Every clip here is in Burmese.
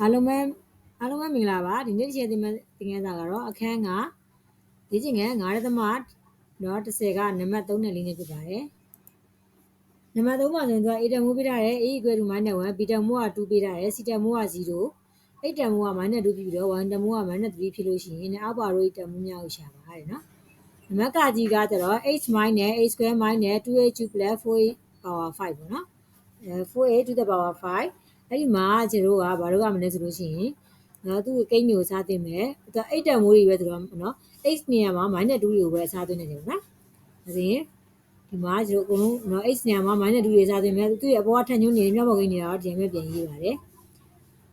အားလုံးပဲအားလုံးပဲမင်္ဂလာပါဒီနေ့တစ်ချက်သင်မဲ့သင်ခန်းစာကတော့အခန်းကလေ့ကျင့်ခန်း9ရက်သမတော့30ကနံပါတ်3နဲ့4နဲ့ဖြစ်ပါတယ်နံပါတ်3မှာဆိုရင်သူက a တန်မိုးပေးထားတယ် a equal to -1 b တန်မိုးက2ပေးထားတယ် c တန်မိုးက0 8တန်မိုးက -2 ဖြစ်ပြီးတော့1တန်မိုးက -3 ဖြစ်လို့ရှိရင်အောက်ပါရိုးတန်မိုးများကိုရှာပါတဲ့နော်နံပါတ်ကကြီးကကျတော့ h minus a square minus 2h plus 4 power 5ပေါ့နော်အဲ 4a to the power 5 အဲ့ဒီမှာကျတို့ကဘာလို့ကမလဲဆိုလို့ရှိရင်နော်သူ့ကိန်းမျိုးစားတင်မယ်သူက8တန်မိုးတွေပဲဆိုတော့နော် h နေရာမှာ -2 တွေကိုပဲစားသွင်းနေတယ်ပေါ့နော်ဒါဆိုရင်ဒီမှာကျတို့အကုန်လုံးနော် h နေရာမှာ -2 တွေစားသွင်းမယ်သူ့ရဲ့အပေါ်ကထက်ညွှန်းနေမြောက်ပေါ်ကိန်းနေရာတော့ဒီမဲ့ပြန်ရေးပါတယ်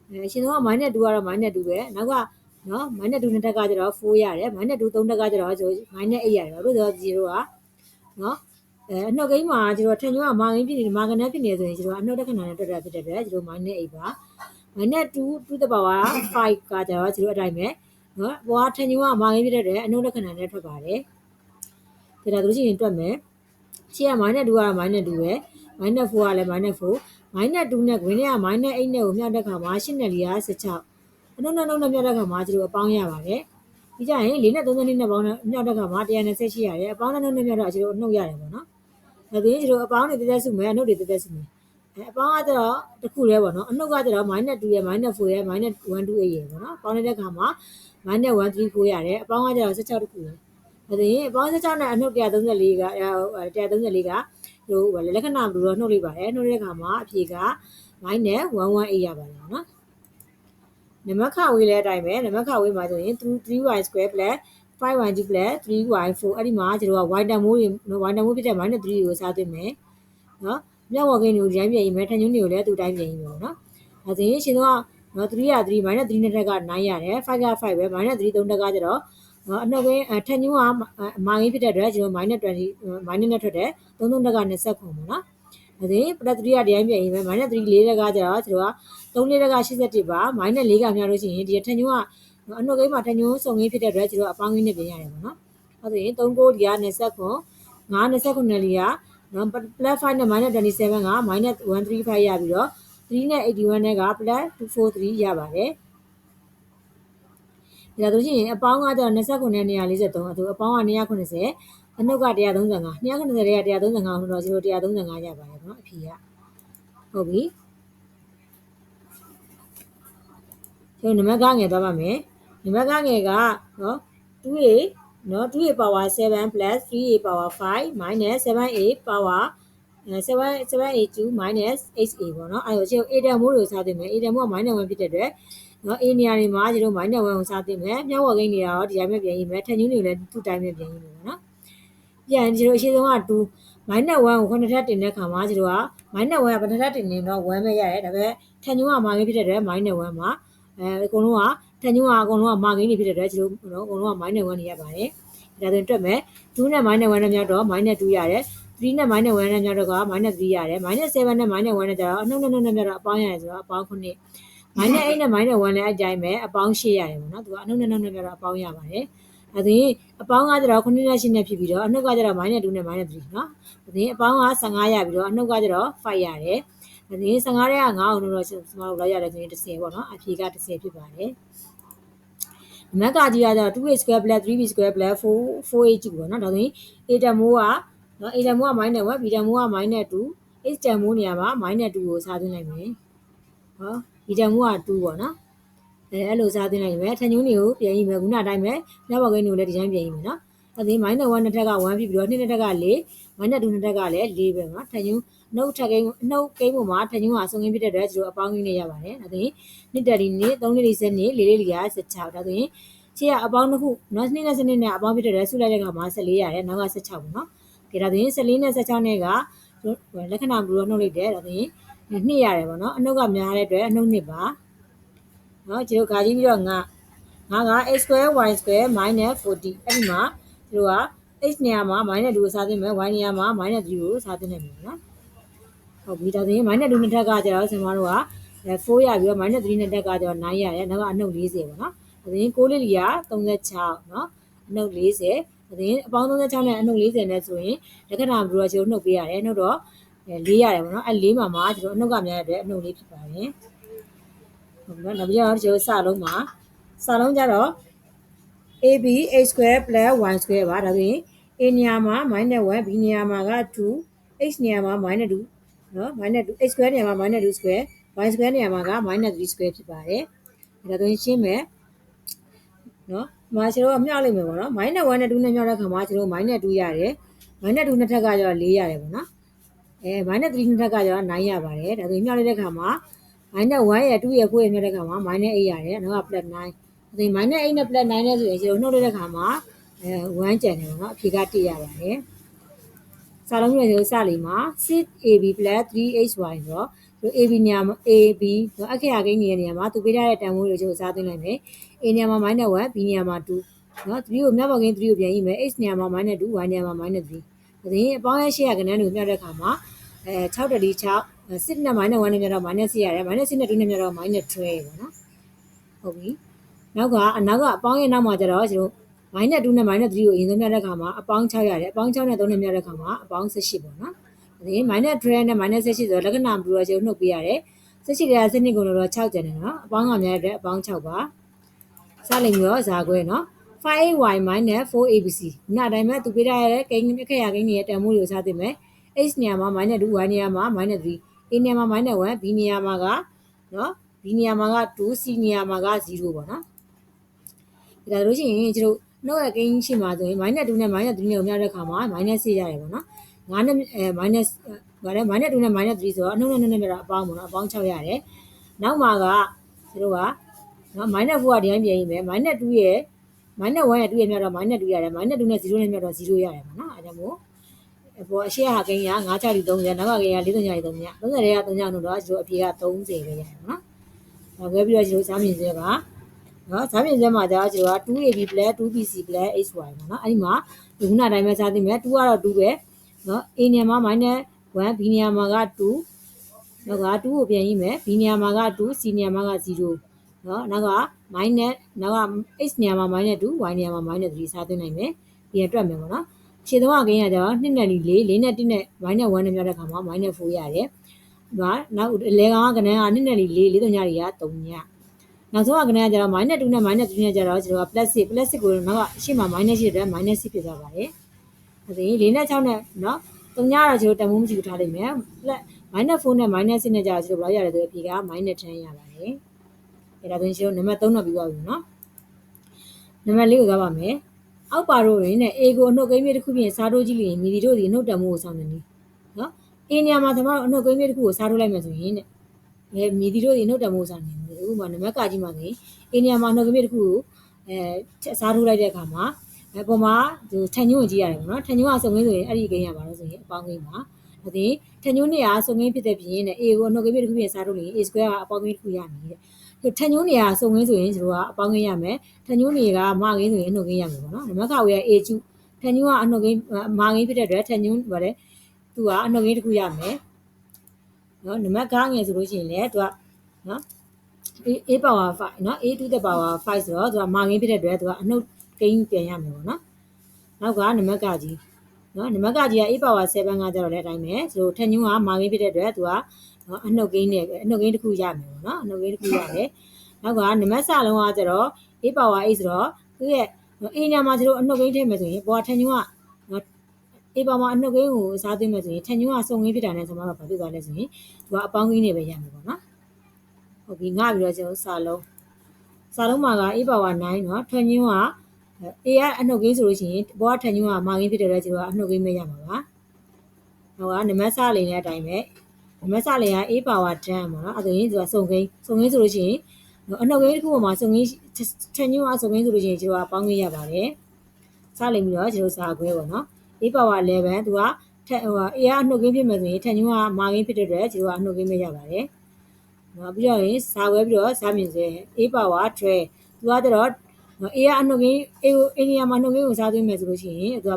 အဲအရှင်တော့ -2 ကတော့ -2 ပဲနောက်ကနော် -2 နှစ်တက်ကကျတော့4ရတယ် -2 3တက်ကကျတော့ကျွန်တော် -8 ရတယ်ဘာလို့လဲဆိုတော့0ကနော် အဲအနှုတ်ကိန်းမှာကျတော့ထက်ညွှန်းကမာကိန်းဖြစ်နေမာကနက်ဖြစ်နေဆိုရင်ကျတော့အနှုတ်တက္ကနာနဲ့တွက်တာဖြစ်တဲ့အတွက်ကျတော့ -8 ပါ minus 2 to the power 5ကကြတော့ဒီလိုအတိုင်းပဲနော်ဘွားထင်ကြီးကမာငင်းပြတဲ့အတွက်အနုလက္ခဏာနဲ့ထွက်ပါတယ်ဒါဒါတို့ရှိရင်တွက်မယ်ရှေ့က minus 2ကတော့ minus 2ပဲ minus 4ကလည်း minus 4 minus 2နဲ့ green က minus 8နဲ့ကိုမြောက်တဲ့ခါမှာ8နဲ့4က16အနုနဲ့နှုတ်နဲ့မြောက်တဲ့ခါမှာဒီလိုအပေါင်းရပါတယ်ဒီကြရင်4နဲ့32နဲ့ပေါင်းနဲ့မြောက်တဲ့ခါမှာ128ရတယ်အပေါင်းနဲ့နှုတ်နဲ့မြောက်တော့ဒီလိုအနှုတ်ရတယ်ပေါ့နော် ဒါပြင်ဒီလိုအပေါင်းတွေတက်တက်စုမယ်အနှုတ်တွေတက်တက်စုမယ်အဲအပေါင်းကကျတော့တစ်ခုတည်းပေါ့နော်အနှုတ်ကကျတော့ -2 ရယ် -4 ရယ် -128 ရယ်ပေါ့နော်ပေါင်းတဲ့အခါမှာ -134 ရတယ်အပေါင်းကကျတော့16တစ်ခုပဲဒါဆိုရင်အပေါင်း16နဲ့အနှုတ်134က134ကဟိုလက္ခဏာဘယ်လိုတော့နှုတ်လိုက်ပါတယ်နှုတ်တဲ့အခါမှာအဖြေက -118 ရပါတယ်နော်နမခဝေးလဲအတိုင်းပဲနမခဝေးမှာဆိုရင် 3y square plus 5y plus 3y4 အဲ့ဒီမှာကျတော့ y တန်မိုးတွေ y တန်မိုးဖြစ်တဲ့ -3 ကိုစားသွင်းမယ်နော်မြောက်ဝကိန်းတွေကိုဒီတိုင်းပြင်ရင်မယ်ထန်ညွန်းတွေကိုလည်းသူ့တိုင်းပြင်ရင်ပေါ့နော်ဒါဆိုရင်ရှင်တော့နော်3က3 -3 နဲ့တက်က9ရတယ်5က5ပဲ -3 3တက်ကကျတော့နော်အနှုတ်ကိန်းထန်ညွန်းကမာကိန်းဖြစ်တဲ့အတွက်ကျွန်တော် -20 -minus နဲ့ထွက်တယ်3 3တက်က20ခုပေါ့နော်ဒါဆိုရင် plus 3ကဒီတိုင်းပြင်ရင်ပဲ -3 4တက်ကကျတော့ကျွန်တော်က3 4တက်က81ပါ -4 ကများလို့ရှိရင်ဒီထန်ညွန်းက အနှုတ်ကိန်းမှာထန်ညွန်းစုံကိန်းဖြစ်တဲ့အတွက်ကျွန်တော်အပေါင်းကိန်းနဲ့ပြင်ရတယ်ပေါ့နော်အဲဆိုရင်3 9ဒီက20ခု9 29လီကနော် plus 5နဲ့ minus 27က minus 135ရပြီးတော့3နဲ့81နဲ့က plus 243ရပါတယ်ဒါဆိုရှင်အပေါင်းကတော့29နဲ့143အတူအပေါင်းက190အနှုတ်က135 190တွေက135ဆိုတော့0 135ရပါတယ်နော်အဖြေကဟုတ်ပြီကျွန်တော်နံပါတ်ကငယ်သွားပါမယ် နံပါတ်ကငယ်ကနော် 2a နော် 2a power 7 plus 3a power 5 minus 7a power 7 7a2 minus 8a ပေါ့နော်အဲဒါကျွန်တော် a တန်မိုးတွေကိုစားသိမယ် a တန်မိုးက minus 1ဖြစ်တဲ့အတွက်နော် a နေရာတွေမှာကျွန်တော် minus 1ကိုစားသိမယ်မြောက်ဝကိန်းနေရာတော့ဒီတိုင်းပဲပြန်ရေးမယ်ထန်ညွန်းတွေလည်းသူ့တိုင်းပဲပြန်ရေးမယ်ပေါ့နော်ပြန်ကျွန်တော်အရှိဆုံးက2 minus 1ကိုခုနှစ်ထပ်တင်တဲ့ခါမှာကျွန်တော်က minus 1ကဘယ်နှစ်ထပ်တင်နေတော့1ပဲရတယ်ဒါပေမဲ့ထန်ညွန်းကမာကိန်းဖြစ်တဲ့အတွက် minus 1မှာအဲအကုန်လုံးက ထန်ညွန်းကအကုန်လုံးကမာကိန်းတွေဖြစ်တဲ့အတွက်ကျွန်တော်တို့အကုန်လုံးက minus 1နေရပါတယ်ဒါဆိုရင်တွက်မယ်2နဲ့ minus 1နဲ့မြောက်တော့ minus 2ရတယ်3နဲ့ minus 1နဲ့မြောက်တော့က minus 3ရတယ် minus 7နဲ့ minus 1နဲ့ကျတော့အနှုတ်နဲ့နှုတ်နဲ့မြောက်တော့အပေါင်းရတယ်ဆိုတော့အပေါင်း9 minus 8နဲ့ minus 1လည်းအကြိုင်ပဲအပေါင်း8ရတယ်ပေါ့နော်သူကအနှုတ်နဲ့နှုတ်နဲ့မြောက်တော့အပေါင်းရပါတယ်အဲဒါရင်အပေါင်းကကျတော့9နဲ့8နဲ့ဖြစ်ပြီးတော့အနှုတ်ကကျတော့ minus 2နဲ့ minus 3เนาะဒါရင်အပေါင်းက15ရပြီးတော့အနှုတ်ကကျတော့5ရတယ် ဇင်း15တဲ့က9အောင်လို့တော့ကျွန်တော်တို့လောက်ရတဲ့ဇင်း10ပေါ့နော်အဖြေက10ဖြစ်ပါတယ်နမကကြီးကတော့ 2a square plus 3b square plus 4 4a ကျူပေါ့နော်ဒါဆိုရင် a တမိုးကနော် a တမိုးက minus 1 b တမိုးက minus 2 h တမိုးနေရာမှာ minus 2ကိုစားသွင်းလိုက်မယ်နော် b တမိုးက2ပေါ့နော်အဲအဲ့လိုစားသွင်းလိုက်မယ်ထန်ညွန်းတွေကိုပြန်ရည်မယ်ခုနအတိုင်းပဲလက်ဘောက်ကင်းတွေကိုလည်းဒီတိုင်းပြန်ရည်မယ်နော် အဲ့ဒီ minus 1နှစ်ထက်က1ဖြစ်ပြီးတော့2နှစ်ထက်က4 minus 2နှစ်ထက်ကလည်း4ပဲနော်ထန်ညုံးနှုတ်ထက်ကိန်းနှုတ်ကိန်းပေါ်မှာထန်ညုံးဟာဆုံးကိန်းဖြစ်တဲ့အတွက်ကျွန်တော်အပေါင်းကိန်းနဲ့ရပါတယ်ဒါဆိုရင်နှစ်တက်ဒီနှစ်3နှစ်ဒီ7နှစ်4လေးလီက16ဒါဆိုရင်ခြေကအပေါင်းတစ်ခုနော်2နဲ့7နဲ့အပေါင်းဖြစ်တဲ့ဆုလိုက်တဲ့အခါမှာ14ရတယ်နောက်က16ပေါ့နော်ဒီဒါဆိုရင်14နဲ့16နဲ့ကလက္ခဏာဘယ်လိုနှုတ်လိုက်တယ်ဒါဆိုရင်နှစ်ရတယ်ပေါ့နော်အနှုတ်ကများတဲ့အတွက်အနှုတ်နှစ်ပါနော်ဒီလိုခါကြည့်ပြီးတော့ငါငါက x square y square minus 40အဲ့ဒီမှာ ဒီလိုက x နေရာမှာ minus 2ကိုစားသင့်မယ် y နေရာမှာ minus 3ကိုစားသင့်တယ်နော်ဟုတ်ပြီဒါဆိုရင် minus 2နှစ်ထက်ကကျတော့ဆင်မတို့က4ရပြီးတော့ minus 3နှစ်တက်ကကျတော့9ရတယ်နောက်ကအနှုတ်40ပေါ့နော်ဒါဆိုရင်6လေးလီက36နော်အနှုတ်40ဒါဆိုရင်အပေါင်း36နဲ့အနှုတ်40နဲ့ဆိုရင်လက္ခဏာဘယ်လိုကျွန်တော်နှုတ်ပေးရတယ်နှုတ်တော့4ရတယ်ပေါ့နော်အဲ4မှာမှာကျွန်တော်အနှုတ်ကများတဲ့အတွက်အနှုတ်လေးဖြစ်ပါတယ်ဟုတ်ပြီနော်နောက်ပြီးတော့ကျွန်တော်စလုံးမှာစလုံးကြတော့ ab x square plus y square ပါဒါဆိုရင် a နေရာမှာ -1 b နေရာမှာက2 x နေရာမှာ -2 နော် -2 x square နေရာမှာ -2 square y square နေရာမှာက -3 square ဖြစ်ပါတယ်ဒါဆိုရင်ရှင်းမယ်နော်မှာကျွန်တော်ကမြောက်လိုက်မယ်ပေါ့နော် -1 နဲ့2နဲ့မြောက်တဲ့ခါမှာကျွန်တော် -2 ရတယ် -2 နှစ်ထက်ကကျတော့4ရတယ်ပေါ့နော်အဲ -3 နှစ်ထက်ကကျတော့9ရပါတယ်ဒါဆိုရင်မြောက်လိုက်တဲ့ခါမှာ -1 ရဲ့2ရဲ့9ရဲ့မြောက်တဲ့ခါမှာ -8 ရတယ်နောက်က +9 ဒါဆိုရင် -8 နဲ့ +9 နဲ့ဆိုရင်ကျွန်တော်နှုတ်လိုက်တဲ့ခါမှာအဲ1ကျန်တယ်ပေါ့နော်အဖြေက1ရပါတယ်စာလုံးမျိုးဆိုစလီမှာ 6ab 3hy ဆိုတော့ဒီ AB နေရာမှာ AB တော့အခရာကိန်းနေတဲ့နေရာမှာသူပေးထားတဲ့တန်ဖိုးတွေကျွန်တော်စားသွင်းလိုက်မယ် A နေရာမှာ -1 B နေရာမှာ2နော်3ကိုမြောက်ပါကင်း3ကိုပြန်ရေးမယ် x နေရာမှာ -2 y နေရာမှာ -3 ဒါဆိုရင်အပေါင်းရဲ့ရှေ့ရကဏ္ဍတွေကိုမြောက်တဲ့အခါမှာအဲ6တတိ6 6နဲ့ -1 နဲ့မြောက်တော့ -6 ရတယ် -6 နဲ့2နဲ့မြောက်တော့ -12 ပေါ့နော်ဟုတ်ပြီ နောက်ကနောက်ကအပေါင်းရဲ့နောက်မှာကျတော့ကျွန်တော် -2 နဲ့ -3 ကိုအရင်ဆုံးမြောက်တဲ့အခါမှာအပေါင်း6ရတယ်အပေါင်း6နဲ့3နဲ့မြောက်တဲ့အခါမှာအပေါင်း18ပေါ့နော်ဒီ -12 နဲ့ -18 ဆိုတော့လက္ခဏာမတူတော့ကျွန်တော်နှုတ်ပေးရတယ်18ကစနစ်ကိုတော့6ကျန်တယ်နော်အပေါင်းကများတဲ့အပေါင်း6ပါစလိမ်ပြီးတော့ဇာခွဲနော် 5y 4abc နားတိုင်းမှာသူပေးထားရတဲ့ကိန်းခက်ရကိန်းတွေရဲ့တန်ဖိုးတွေကိုစားသိမယ် x နေရာမှာ -2 y နေရာမှာ -3 a နေရာမှာ -1 b နေရာမှာကနော် b နေရာမှာက2 c နေရာမှာက0ပေါ့နော် ဒါလို့ရှိရင်ကျတို့နှုတ်ရကိန်းရှိမှာဆိုရင် -2 နဲ့ -3 နဲ့ကိုများတဲ့ခါမှာ -6 ရတယ်ပေါ့နော်9နဲ့အဲ minus ဗါလဲ -2 နဲ့ -3 ဆိုတော့အနှုတ်နဲ့နှုတ်နဲ့ပြတာအပေါင်းပေါ့နော်အပေါင်း6ရတယ်နောက်မှာကကျတို့ကနော် -4 ကဒီတိုင်းပြင်ရေးမယ် -2 ရဲ့ -1 ရဲ့2ရဲ့မြောက်တော့ -2 ရတယ် -2 နဲ့0နဲ့မြောက်တော့0ရတယ်ပေါ့နော်အဲဒါမို့ဘောအရှိဟာကိန်းက9 6 30နောက်ကကိန်းက40 30 30 30တွေက3ညနှုတ်တော့ကျတို့အဖြေက30ပဲရတယ်ပေါ့နော်နောက်ပဲပြီးတော့ကျတို့စားမြင်စဲက နော်ဇာပြင်စဲမှာကြာကျတော့ 2ab 2bc xy ပေါ့နော်အဲ့ဒီမှာဒီခုနတိုင်းပဲစားသိမယ်2ကတော့2ပဲနော် a နေရာမှာ -1 b နေရာမှာက2နောက်က2ကိုပြန်ရေးမယ် b နေရာမှာက2 c နေရာမှာက0နော်နောက်က minus နောက်က x နေရာမှာ -2 y နေရာမှာ -3 စားသွင်းနိုင်မယ်ပြန်တွက်မယ်ပေါ့နော်ခြေသုံးကကိန်းကကျတော့2နဲ့4 4နဲ့1နဲ့ y နဲ့1နဲ့မြောက်တဲ့ခါမှာ -4 ရတယ်နော်နောက်လေကောင်ကကဏ္ဍက2နဲ့4 4 3ညတွေက3ည နောက်ဆုံးကကဏ္ဍကကျတော့ -2 နဲ့ -3 နဲ့ကျတော့ကျွန်တော်က plus 6 plus 6ကိုနောက်ကရှေ့မှာ minus ရှိတဲ့အတွက် minus 6ဖြစ်သွားပါတယ်ဒါဆိုရင်4နဲ့6နဲ့နော်3ညတော့ကျွန်တော်တန်ဖိုးမရှိဘူးထားလိုက်မယ် plus minus 4နဲ့ minus 6နဲ့ကျတော့ကျွန်တော်ဘယ်လောက်ရတယ်ဆိုအဖြေက minus 10ရပါတယ်အဲဒါဆိုရင်ကျွန်တော်နံပါတ်3တော့ပြီးသွားပြီနော်နံပါတ်4ကိုသွားပါမယ်အောက်ပါတို့ရင်းနဲ့ A ကိုအနှုတ်ကိန်းမြေတစ်ခုဖြင့်စားထိုးကြည့်လျင်မြည်ဒီတို့ဒီအနှုတ်တံမိုးကိုဆောင်နေနေနော် A နေရာမှာကျွန်တော်တို့အနှုတ်ကိန်းမြေတစ်ခုကိုစားထိုးလိုက်မယ်ဆိုရင်တဲ့ အဲမြည်ဒီတို့ဒီအနှုတ်တံမိုးဆောင်နေနေဥပမာနံပါတ်ကကြည့်မှဆိုရင် A နေရာမှာအနှုတ်ကိန်းမြေတစ်ခုကိုအဲစားထိုးလိုက်တဲ့အခါမှာအပေါ်မှာဒီထန်ညွန့်ကိုကြည့်ရတယ်ပေါ့နော်ထန်ညွန့်ကစုံကိန်းဆိုရင်အဲ့ဒီကိန်းရပါလို့ဆိုရင်အပေါင်းကိန်းပါဒါပြင်ထန်ညွန့်နေရာစုံကိန်းဖြစ်တဲ့ပြင်နဲ့ A ကိုအနှုတ်ကိန်းမြေတစ်ခုဖြင့်စားထိုးလို့ရင် A square ကအပေါင်းကိန်းတစ်ခုရမည်တဲ့ထန်ညိုးနေရာစုံငင်းဆိုရင်တို့ကအပေါင်းငင်းရမယ်ထန်ညိုးနေကမငင်းဆိုရင်အနှုတ်ငင်းရမယ်ပေါ့နော်နမခဝေးက A ကျထန်ညိုးကအနှုတ်ငင်းမငင်းဖြစ်တဲ့အတွက်ထန်ညိုးဗါတယ်သူကအနှုတ်ငင်းတစ်ခုရမယ် နော်နမခငယ်ဆိုလို့ရှိရင်လည်းသူကနော် a power 5နော် a to the power 5ဆိုတော့သူကမငင်းဖြစ်တဲ့အတွက်သူကအနှုတ်ကိန်းပြန်ရမယ်ပေါ့နော်နောက်ကနမကကြီးနော်နမကကြီးက a power 7ကကြတော့လည်းအတိုင်းပဲဆိုတော့ထန်ညိုးကမငင်းဖြစ်တဲ့အတွက်သူကနော်အနှုတ်ကိန်းနဲ့အနှုတ်ကိန်းတစ်ခုရမယ်ပေါ့နော်အနှုတ်ကိန်းတစ်ခုရတယ်နောက်ကနံပါတ်စလုံးကကျတော့ a power 8ဆိုတော့သူရဲ့ a ညမှာကျတော့အနှုတ်ကိန်းထည့်မယ်ဆိုရင်ပေါ်ထန်ညွန့်က နော် a power အနှုတ်ကိန်းကိုစားသွင်းမယ်ဆိုရင်ထန်ညွန့်ကစုံကိန်းဖြစ်တာနဲ့ဆိုမှတော့ဘာဖြစ်သွားလဲဆိုရင်သူကအပေါင်းကိန်းနဲ့ပဲရမယ်ပေါ့နော်ဟုတ်ပြီငါပြီးတော့ကျတော့စာလုံးစာလုံးမှာက a power 9နော်ထန်ညွန့်က a ကအနှုတ်ကိန်းဆိုလို့ရှိရင်ပေါ်ထန်ညွန့်ကမာကိန်းဖြစ်တဲ့အတွက်ကျတော့အနှုတ်ကိန်းပဲရမှာပါဟိုကနံပါတ်စလေးနဲ့အတိုင်းပဲမက်ဆလင်က A power 10ပေါ့နော်အဲ့ဒါရင်သူကစုံကိန်းစုံကိန်းဆိုလို့ရှိရင်အနှုတ်ကိန်းတစ်ခုပေါ်မှာစုံကိန်းထန်ညွန့်အစုံကိန်းဆိုလို့ရှိရင်ကျွန်တော်ကပေါင်းကိန်းရပါတယ်စလိမ့်ပြီးတော့ကျွန်တော်စာခွဲပေါ့နော် A power 11သူကထက်ဟို A ကအနှုတ်ကိန်းဖြစ်မယ်ဆိုရင်ထန်ညွန့်ကမာကိန်းဖြစ်တဲ့အတွက်ကျွန်တော်ကအနှုတ်ကိန်းပဲရပါတယ်နော်ပြီးတော့ရင်စာခွဲပြီးတော့စာမြင်စေ A power 12သူကတော့ A ကအနှုတ်ကိန်း A ကို A နေရာမှာနှုတ်ကိန်းကိုစားသွင်းမယ်ဆိုလို့ရှိရင်သူက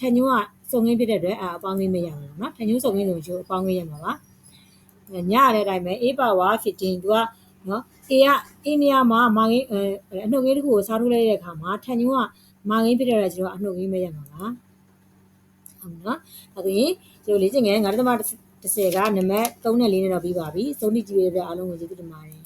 ထန်ညွန့်ကစုံကိန်းဖြစ်တဲ့အတွက်အပေါင်းကိန်းမရဘူးเนาะထန်ညွန့်စုံကိန်းဆိုရင်ကျွန်တော်အပေါင်းကိန်းရမှာပါညရတဲ့အတိုင်းပဲ A power 15သူကနော် A က A နေရာမှာမာငိန်းအနှုတ်ငိန်းတစ်ခုကိုစားထိုးလိုက်တဲ့အခါမှာထန်ညွန်းကမာငိန်းဖြစ်တဲ့အတွက်ကျွန်တော်အနှုတ်ငိန်းပဲရမှာပါ ဟုတ်နော်ဒါဆိုရင်ကျွန်တော်လေ့ကျင့်ငယ်9.30ကနံပါတ်3နဲ့4နဲ့တော့ပြီးပါပြီစုံတိကြည့်ရတဲ့အားလုံးကိုကျေးဇူးတင်ပါတယ်